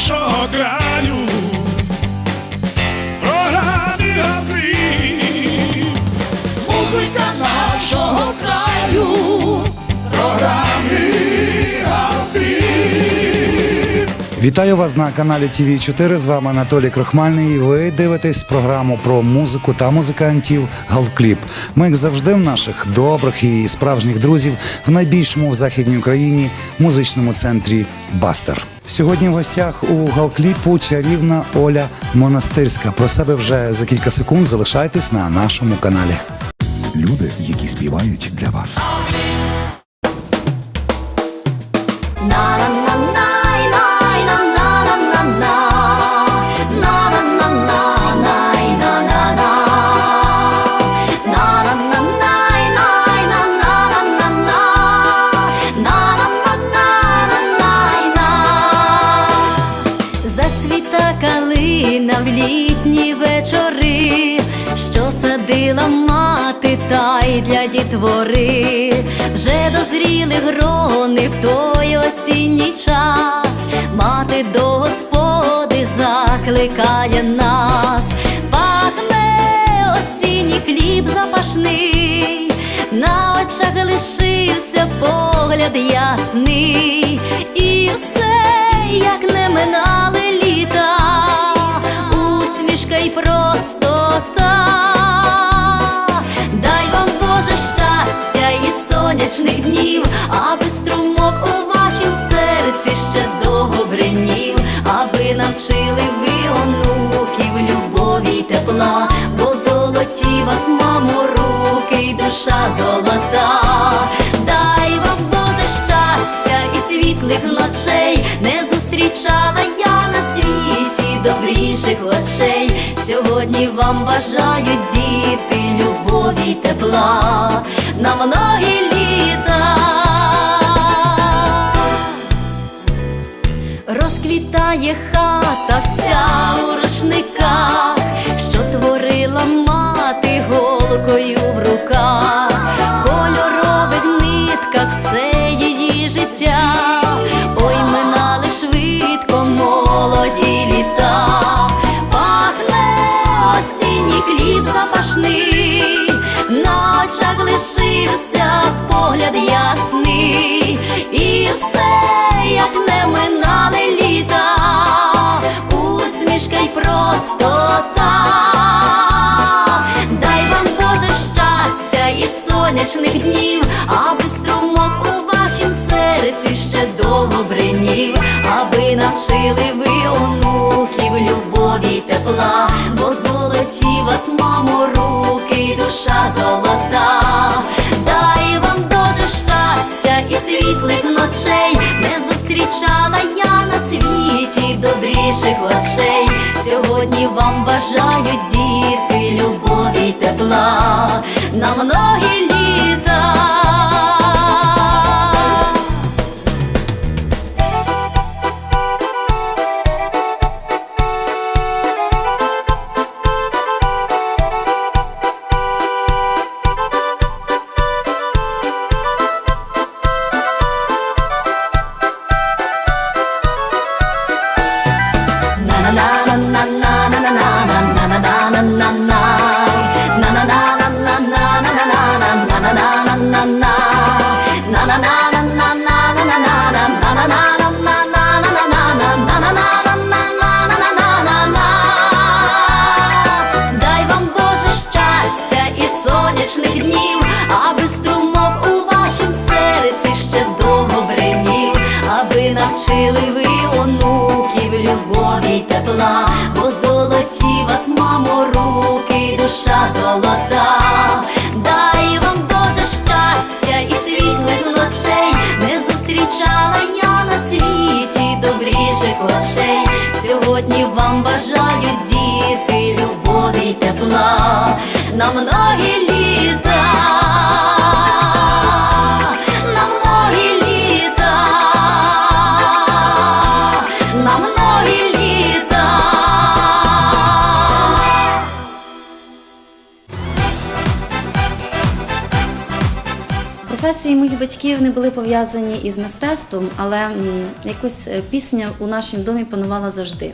нашого краю. Програмі Галкліп. Музика нашого краю, Програмі Галкліп. Вітаю вас на каналі tv 4 З вами Анатолій Крохмальний. Ви дивитесь програму про музику та музикантів Галкліп. Ми, як завжди, в наших добрих і справжніх друзів в найбільшому в західній Україні музичному центрі Бастер. Сьогодні в гостях у Галкліпу чарівна Оля Монастирська. Про себе вже за кілька секунд залишайтесь на нашому каналі. Люди, які співають для вас. Для дітвори, вже дозріли грони в той осінній час, мати до господи закликає нас, пахне осінній хліб запашний, на очах лишився погляд ясний, і все, навчили ви онуків любові й тепла, бо золоті вас, мамо, руки й душа золота. Дай вам Боже щастя і світлих ночей, не зустрічала я на світі добріших очей. Сьогодні вам бажаю діти, любові й тепла на многі літа. Розквітає хата вся у рушниках, що творила мати голкою в руках, в кольорових нитках все її життя, ой минали швидко молоді літа, пахне осінній хліб запашний, на лишився погляд ясний, і все, як й простота. Дай вам Боже щастя і сонячних днів, аби струмок у вашім серці ще довго бринів, аби навчили ви онуків любові й тепла, бо золоті вас, мамо, руки й душа золота. Дай вам Боже щастя і світлих ночей, не зустрічала я добріших очей. Сьогодні вам бажають діти, любові й тепла на многі літа. Навчили ви онуків любові й тепла, бо золоті вас, мамо, руки душа золота. Дай вам Боже щастя і світлих ночей, не зустрічала я на світі добріших очей. Сьогодні вам бажаю діти, любові й тепла на многі літа. Професії моїх батьків не були пов'язані із мистецтвом, але якось е, пісня у нашому домі панувала завжди.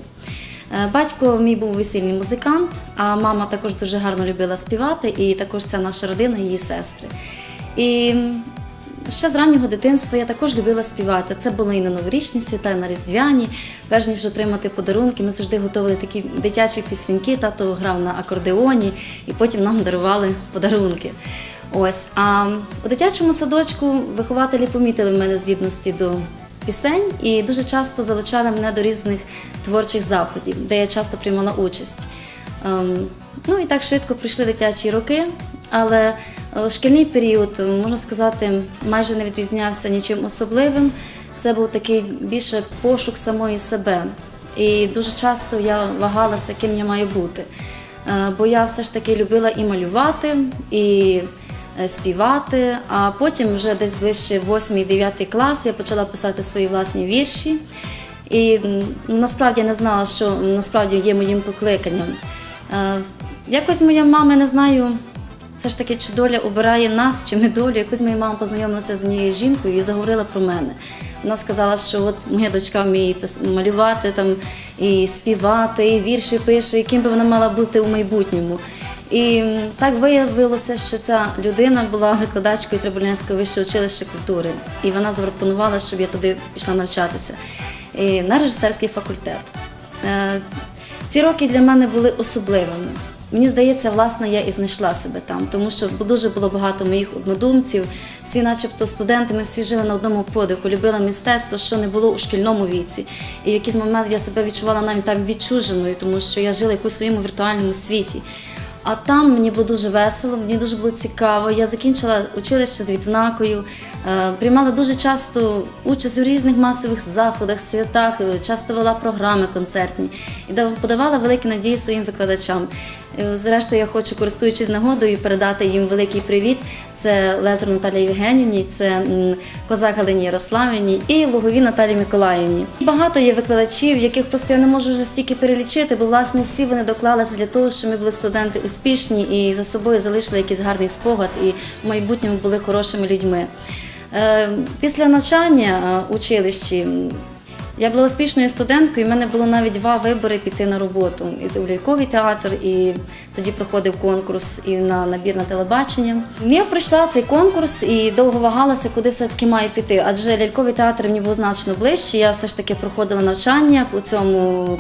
Е, Батько мій був весільний музикант, а мама також дуже гарно любила співати, і також це наша родина, її сестри. І ще з раннього дитинства я також любила співати. Це було і на новорічні свята, і на різдвяні. Перш ніж отримати подарунки, ми завжди готували такі дитячі пісеньки. Тато грав на акордеоні, і потім нам дарували подарунки. Ось а у дитячому садочку вихователі помітили в мене здібності до пісень і дуже часто залучали мене до різних творчих заходів, де я часто приймала участь. Ем, Ну і так швидко прийшли дитячі роки, але е, шкільний період, можна сказати, майже не відрізнявся нічим особливим. Це був такий більше пошук самої себе. І дуже часто я вагалася, ким я маю бути. Е, Бо я все ж таки любила і малювати, і е, співати. А потім, вже десь ближче 8-9 клас, я почала писати свої власні вірші. І насправді я не знала, що насправді є моїм покликанням. Е, Якось моя мама, не знаю, все ж таки, чи доля обирає нас, чи ми долю. Якось моя мама познайомилася з однією жінкою і заговорила про мене. Вона сказала, що от моя дочка вміє малювати там, і співати, і вірші пише, яким би вона мала бути у майбутньому. І так виявилося, що ця людина була викладачкою Трибулянського вищого училища культури. І вона запропонувала, щоб я туди пішла навчатися і на режисерський факультет. Е, Ці роки для мене були особливими. Мені здається, власне, я і знайшла себе там, тому що дуже було багато моїх однодумців, всі, начебто, студенти, ми всі жили на одному подиху, любили мистецтво, що не було у шкільному віці. І в якийсь момент я себе відчувала навіть там відчуженою, тому що я жила у своєму віртуальному світі. А там мені було дуже весело, мені дуже було цікаво. Я закінчила училище з відзнакою, е, приймала дуже часто участь у різних масових заходах, святах, е, часто вела програми концертні і дав- подавала великі надії своїм викладачам. Е, Зрештою, я хочу, користуючись нагодою, передати їм великий привіт. Це Лезер Наталії Євгенівні, це м, Козак Галині Ярославівні і Лугові Наталії Миколаївні. Багато є викладачів, яких просто я не можу вже стільки перелічити, бо власне всі вони доклалися для того, щоб ми були студенти успішні і за собою залишили якийсь гарний спогад, і в майбутньому були хорошими людьми. Е, Після навчання е, училищі я була успішною студенткою, і в мене було навіть два вибори піти на роботу. І в ляльковий театр, і тоді проходив конкурс і на набір на телебачення. Я пройшла цей конкурс і довго вагалася, куди все-таки маю піти. Адже ляльковий театр мені був значно ближче. Я все ж таки проходила навчання по цьому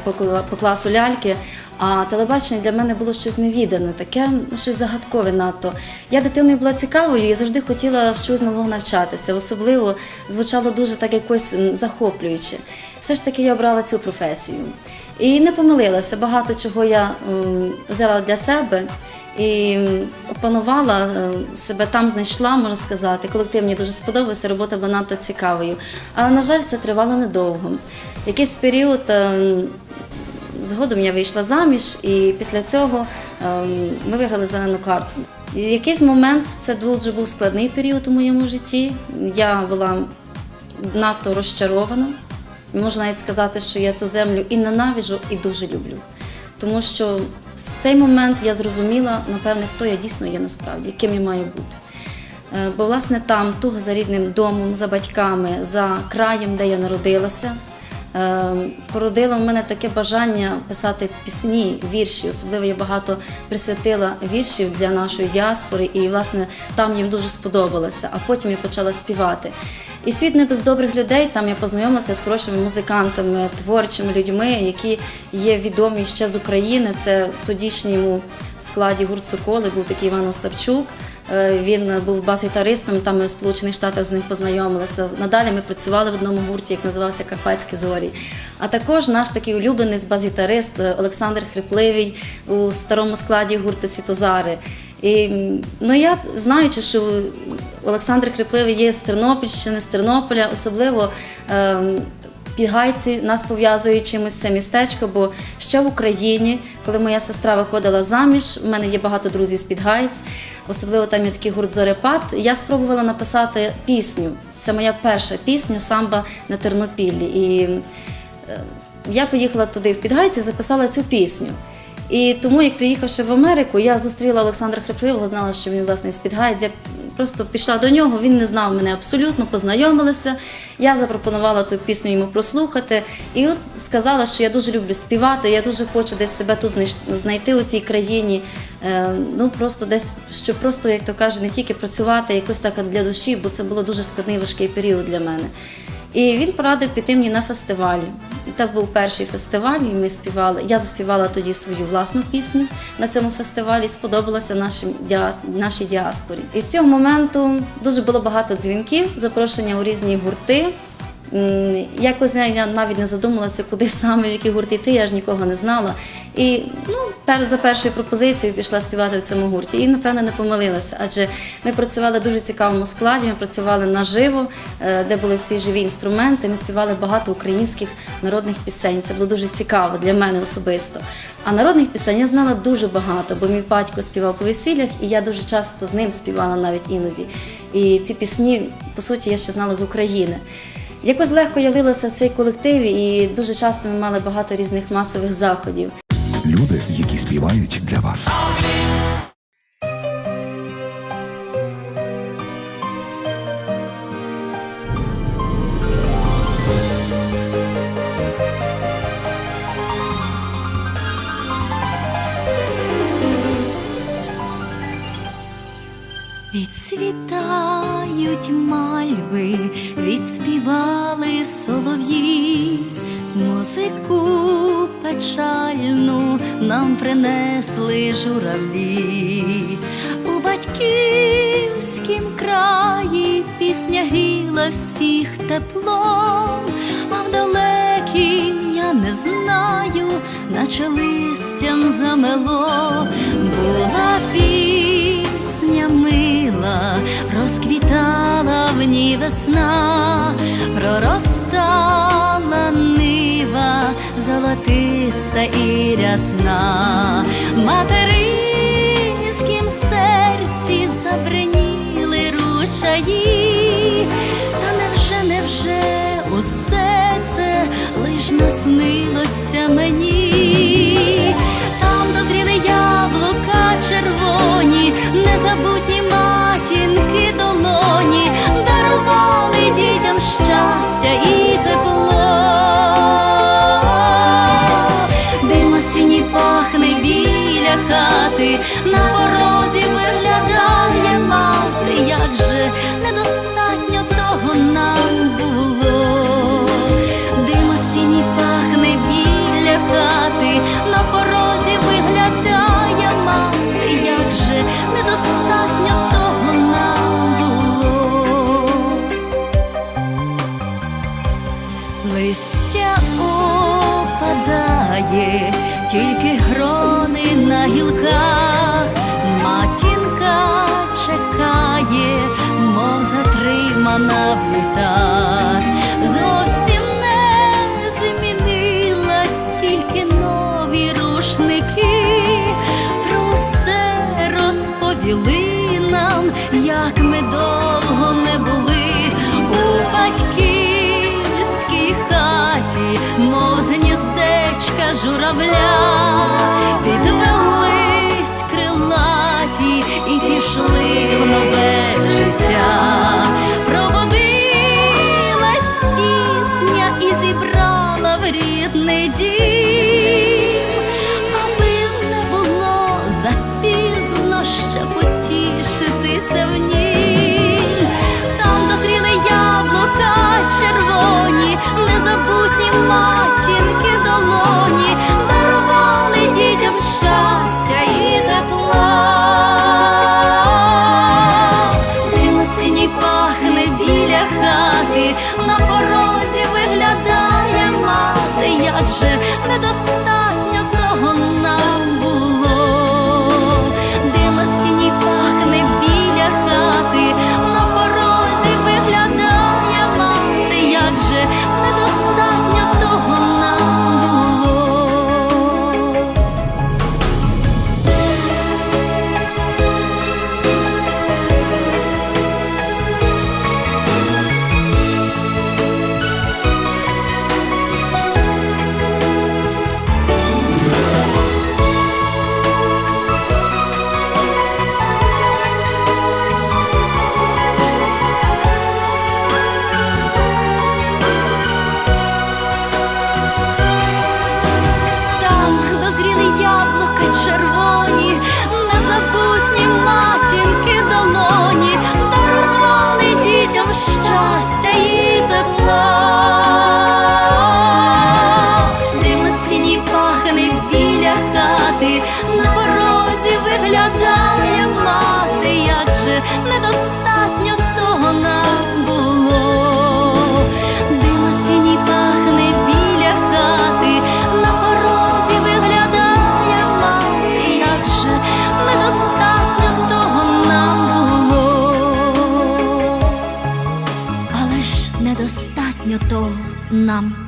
по класу ляльки. А телебачення для мене було щось невідане, таке ну, щось загадкове надто. Я дитиною була цікавою і завжди хотіла щось нового навчатися. Особливо звучало дуже так якось захоплююче. Все ж таки я обрала цю професію. І не помилилася. Багато чого я взяла для себе і опанувала е, себе там, знайшла, можна сказати. Колектив мені дуже сподобався, робота була надто цікавою. Але, на жаль, це тривало недовго. Якийсь період. ем, Згодом я вийшла заміж, і після цього ем, ми виграли зелену карту. Якийсь момент це дуже був складний період у моєму житті. Я була надто розчарована. Можна навіть сказати, що я цю землю і ненавиджу, і дуже люблю. Тому що в цей момент я зрозуміла, напевне, хто я дійсно є насправді, ким я маю бути. Е, Бо, власне, там, туга за рідним домом, за батьками, за краєм, де я народилася, е, породило в мене таке бажання писати пісні, вірші. Особливо я багато присвятила віршів для нашої діаспори, і, власне, там їм дуже сподобалося. А потім я почала співати. І світ не без добрих людей. Там я познайомилася з хорошими музикантами, творчими людьми, які є відомі ще з України. Це в тодішньому складі гурт Соколи був такий Іван Остапчук. Е, Він був бас-гітаристом, там ми в Сполучених Штатах з ним познайомилися. Надалі ми працювали в одному гурті, як називався Карпатські зорі. А також наш такий улюбленець бас-гітарист Олександр Хрипливий у старому складі гурту Світозари. І ну я знаючи, що Олександр Хрипливий є з Тернопільщини, з Тернополя, особливо. ем, Підгайці нас пов'язують чимось це містечко, бо ще в Україні, коли моя сестра виходила заміж, в мене є багато друзів з Підгайць, особливо там є такий гурт Зорепад. Я спробувала написати пісню. Це моя перша пісня Самба на Тернопіллі. І е, я поїхала туди в Підгайці, записала цю пісню. І тому, як приїхавши в Америку, я зустріла Олександра Хрипливого, знала, що він власне з Підгайць. Я просто пішла до нього. Він не знав мене абсолютно, познайомилися. Я запропонувала ту пісню йому прослухати. І от сказала, що я дуже люблю співати, я дуже хочу десь себе тут знайти у цій країні. Е, ну просто десь, щоб просто, як то кажуть, не тільки працювати, якось так для душі, бо це було дуже складний важкий період для мене. І він порадив піти мені на фестиваль. Це був перший фестиваль, і ми співали. Я заспівала тоді свою власну пісню на цьому фестивалі. Сподобалася нашим нашій діаспорі. І з цього моменту дуже було багато дзвінків, запрошення у різні гурти. Якось я я навіть не задумалася, куди саме в які гурти йти, я ж нікого не знала. І ну, за першою пропозицією пішла співати в цьому гурті. І, напевно, не помилилася, адже ми працювали в дуже цікавому складі, ми працювали наживо, е, де були всі живі інструменти. Ми співали багато українських народних пісень. Це було дуже цікаво для мене особисто. А народних пісень я знала дуже багато, бо мій батько співав по весіллях, і я дуже часто з ним співала навіть іноді. І ці пісні, по суті, я ще знала з України. Якось легко я влилася в цей колектив, і дуже часто ми мали багато різних масових заходів. Люди, які співають для вас. Відцвітають мальви, відспівали солов'ї, музику печальну нам принесли журавлі. У батьківськім краї пісня гріла всіх теплом, а в далекій я не знаю, наче листям замело, була пісня мила, розквітала в ній весна, проростала нива, золотиста і рясна, материнським серці забриніли рушаї, та невже, невже усе це лиш наснилося мені? Листя опадає, тільки грони на гілках, матінка чекає, мов затримана в літах. Зовсім не змінилась, тільки нові рушники. Про все розповіли нам, як ми довго не були у батьківській журавля, підвелись крилаті і пішли в нове життя.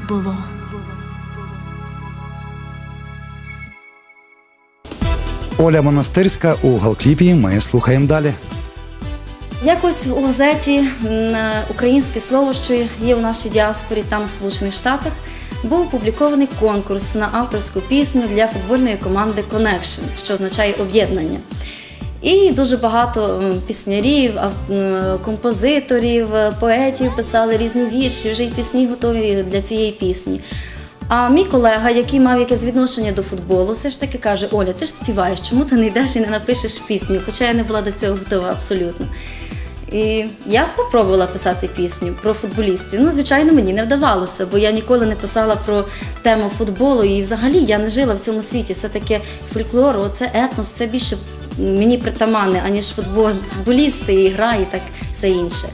Було. Оля Монастирська у Галкліпі. Ми слухаємо далі. Якось у газеті Українське слово, що є у нашій діаспорі, там у Сполучених Штатах, був опублікований конкурс на авторську пісню для футбольної команди Connection, що означає об'єднання. І дуже багато піснярів, композиторів, е, поетів писали різні вірші, вже й пісні готові для цієї пісні. А мій колега, який мав якесь відношення до футболу, все ж таки каже: Оля, ти ж співаєш, чому ти не йдеш і не напишеш пісню? Хоча я не була до цього готова абсолютно. І я попробувала писати пісню про футболістів. Ну, звичайно, мені не вдавалося, бо я ніколи не писала про тему футболу. І взагалі я не жила в цьому світі. Все таки фольклор, оце етнос, це більше мені притаманне, аніж футбол, футболісти, і гра, і так все інше.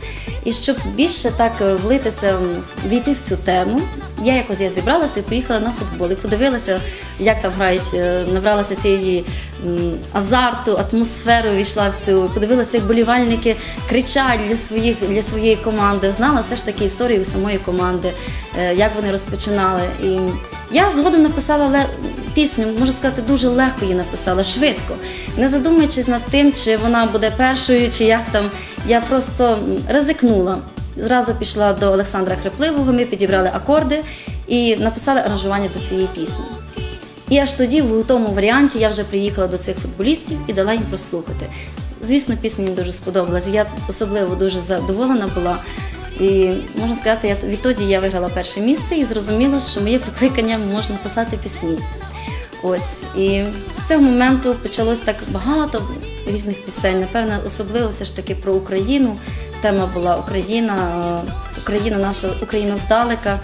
І щоб більше так е, влитися, війти в цю тему, я якось я зібралася і поїхала на футбол. І подивилася, як там грають, е, набралася цієї азарту, атмосферу війшла в цю. Подивилася, як болівальники кричать для своїх для своєї команди. Знала все ж таки історію самої команди, е, як вони розпочинали. І я згодом написала пісню, можна сказати, дуже легко її написала, швидко, не задумуючись над тим, чи вона буде першою, чи як там. Я просто ризикнула. Зразу пішла до Олександра Хрипливого, ми підібрали акорди і написали аранжування до цієї пісні. І аж тоді, в готовому варіанті, я вже приїхала до цих футболістів і дала їм прослухати. Звісно, пісня їм дуже сподобалась. Я особливо дуже задоволена була. І можна сказати, я відтоді я виграла перше місце і зрозуміла, що моє покликання можна писати пісні. Ось і з цього моменту почалось так багато різних пісень. Напевно, особливо все ж таки про Україну. Тема була Україна, Україна наша Україна здалека.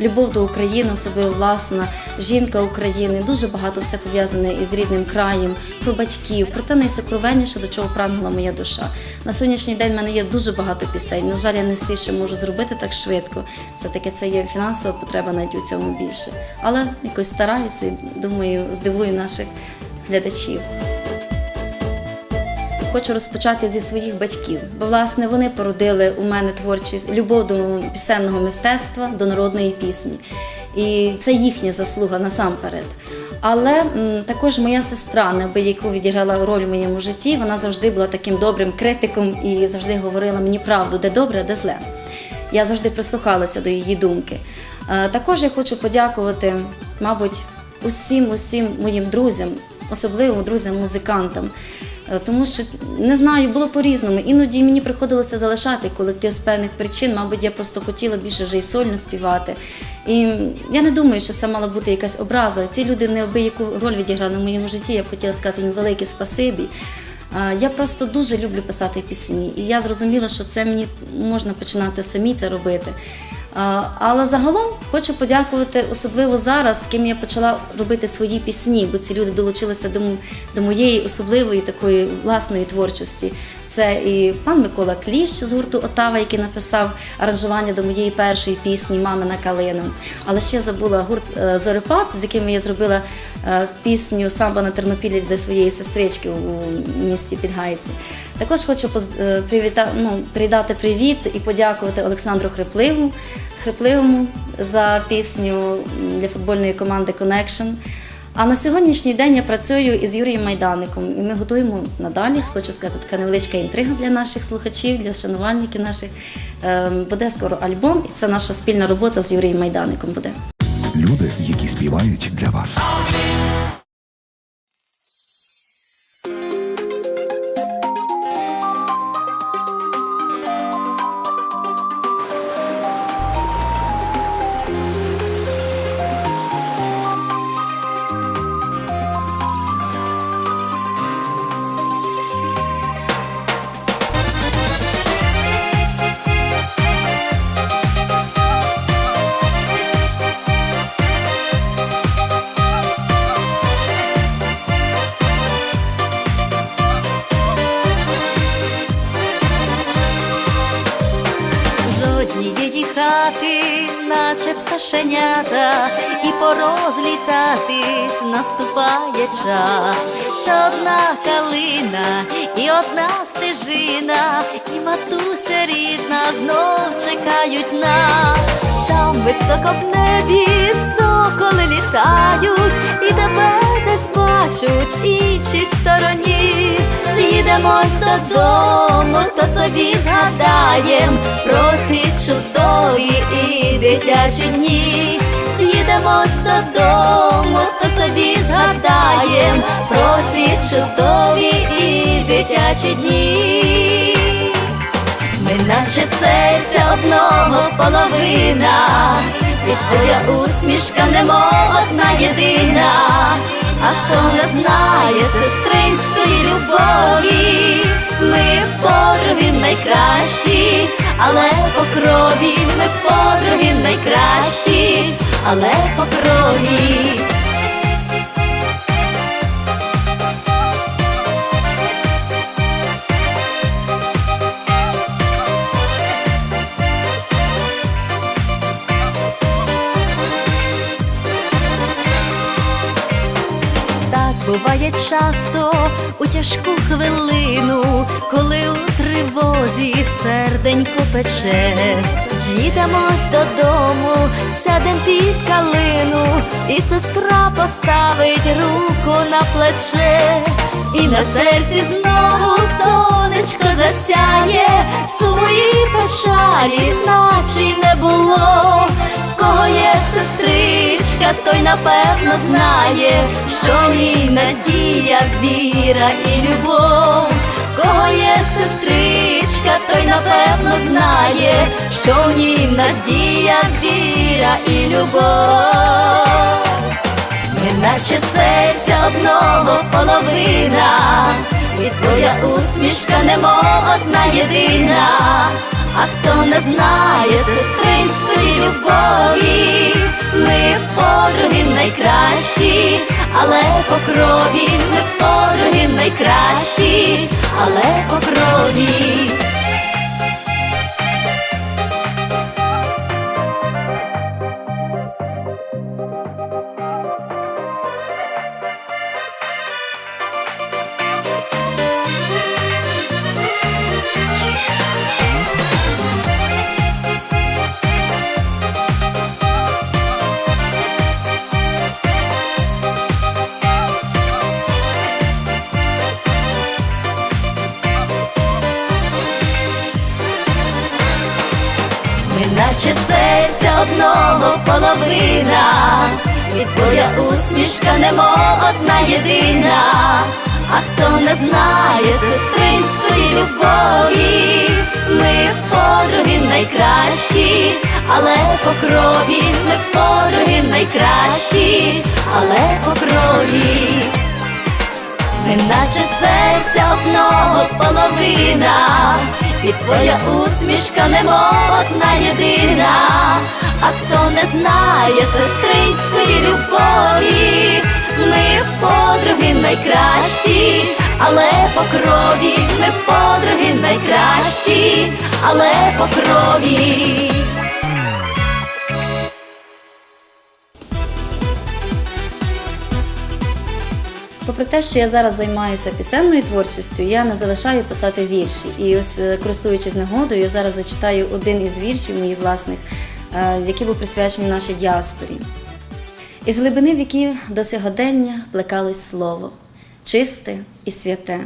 Любов до України, особливо власна, жінка України. Дуже багато все пов'язане із рідним краєм, про батьків, про те найсокровенніше, до чого прагнула моя душа. На сьогоднішній день в мене є дуже багато пісень. На жаль, я не всі ще можу зробити так швидко. Все-таки це є фінансова потреба навіть у цьому більше. Але якось стараюся і думаю, здивую наших глядачів. Хочу розпочати зі своїх батьків, бо власне вони породили у мене творчість любов до пісенного мистецтва, до народної пісні. І це їхня заслуга насамперед. Але також моя сестра, неабияку відіграла роль в моєму житті. Вона завжди була таким добрим критиком і завжди говорила мені правду, де добре, де зле. Я завжди прислухалася до її думки. Е, Також я хочу подякувати, мабуть, усім усім моїм друзям, особливо друзям-музикантам. Е, Тому що не знаю, було по-різному. Іноді мені приходилося залишати колектив з певних причин. Мабуть, я просто хотіла більше вже і сольно співати. І я не думаю, що це мала бути якась образа. Ці люди неабияку роль відіграли в моєму житті. Я б хотіла сказати їм велике спасибі. Е, Я просто дуже люблю писати пісні, і я зрозуміла, що це мені можна починати самі це робити. Але загалом хочу подякувати особливо зараз, з ким я почала робити свої пісні, бо ці люди долучилися до моєї особливої такої власної творчості. Це і пан Микола Кліщ з гурту Отава, який написав аранжування до моєї першої пісні Мамина калина. Але ще забула гурт е, Зорепад, з яким я зробила е, пісню Самба на Тернопілі для своєї сестрички у місті Підгайці. Також хочу е, привіта... ну, передати привіт і подякувати Олександру Хрипливу, Хрипливому за пісню для футбольної команди Connection. А на сьогоднішній день я працюю із Юрієм Майдаником, і ми готуємо надалі. Хочу сказати, така невеличка інтрига для наших слухачів, для шанувальників наших. Ем, Буде скоро альбом, і це наша спільна робота з Юрієм Майдаником буде. Люди, які співають для вас. Наче пташенята, і порозлітатись наступає час. Та одна калина і одна стежина, і матуся рідна знов чекають нас. Там високо в небі соколи літають, і тебе десь бачуть іншій стороні. З'їдемось додому, то собі згадаєм про ці чудові і дитячі дні. З'їдемось додому, то собі згадаєм про ці чудові і дитячі дні. Ми наче серця одного половина, і твоя усмішка немов одна єдина, а хто не знає сестринської любові, ми подруги найкращі, але по крові ми подруги найкращі, але по крові. Буває часто у тяжку хвилину, коли у тривозі серденько пече. З'їдемось додому, і сестра поставить руку на плече, і на серці знову сонечко засяє, суму печалі, наче й не було. Кого є сестричка, той напевно знає, що в надія, віра і любов. Кого є сестричка, той напевно знає, що в ній надія, віра і любов. Ми наче серця одного половина, і твоя усмішка немов одна єдина, а хто не знає сестринської любові, ми подруги найкращі, по крові ми подруги найкращі, але по крові. Половина, і твоя усмішка немов одна єдина, а хто не знає сестринської любові, ми подруги найкращі, але по крові ми подруги найкращі, але по крові. Ми наче серця одного половина, і твоя усмішка не модна єдина, а хто не знає сестринської любові, ми подруги найкращі, але по крові ми подруги найкращі, але по крові. Попри те, що я зараз займаюся пісенною творчістю, я не залишаю писати вірші. І ось, е, користуючись нагодою, я зараз зачитаю один із віршів моїх власних, е, який був присвячений нашій діаспорі. Із глибини віків до сьогодення плекалось слово, чисте і святе,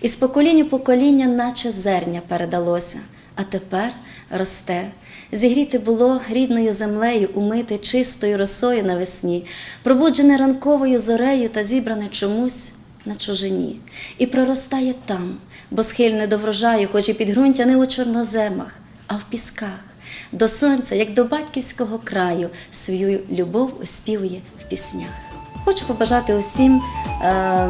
і з покоління покоління, наче зерня передалося, а тепер росте. Зігріти було рідною землею, умити чистою росою навесні, пробуджене ранковою зорею та зібране чомусь на чужині, і проростає там, бо схильне до врожаю, хоч і підґрунтя не у чорноземах, а в пісках. До сонця, як до батьківського краю, свою любов оспівує в піснях. Хочу побажати усім е,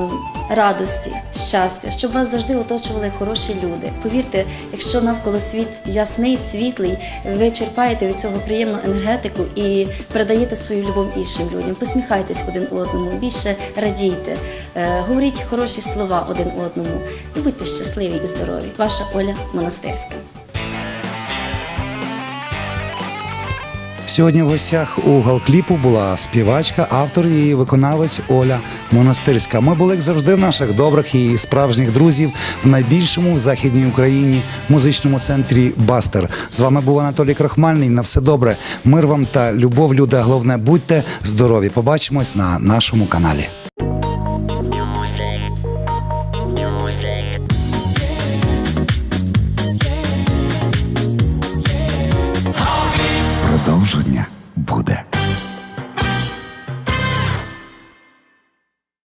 радості, щастя, щоб вас завжди оточували хороші люди. Повірте, якщо навколо світ ясний, світлий, ви черпаєте від цього приємну енергетику і передаєте свою любов іншим людям. Посміхайтесь один одному, більше радійте, е, говоріть хороші слова один одному. І будьте щасливі і здорові. Ваша Оля Монастирська. Сьогодні в гостях у галкліпу була співачка, автор і виконавець Оля Монастирська. Ми були як завжди в наших добрих і справжніх друзів в найбільшому в західній Україні музичному центрі Бастер. З вами був Анатолій Крахмальний. На все добре. Мир вам та любов, люди. Головне, будьте здорові. Побачимось на нашому каналі.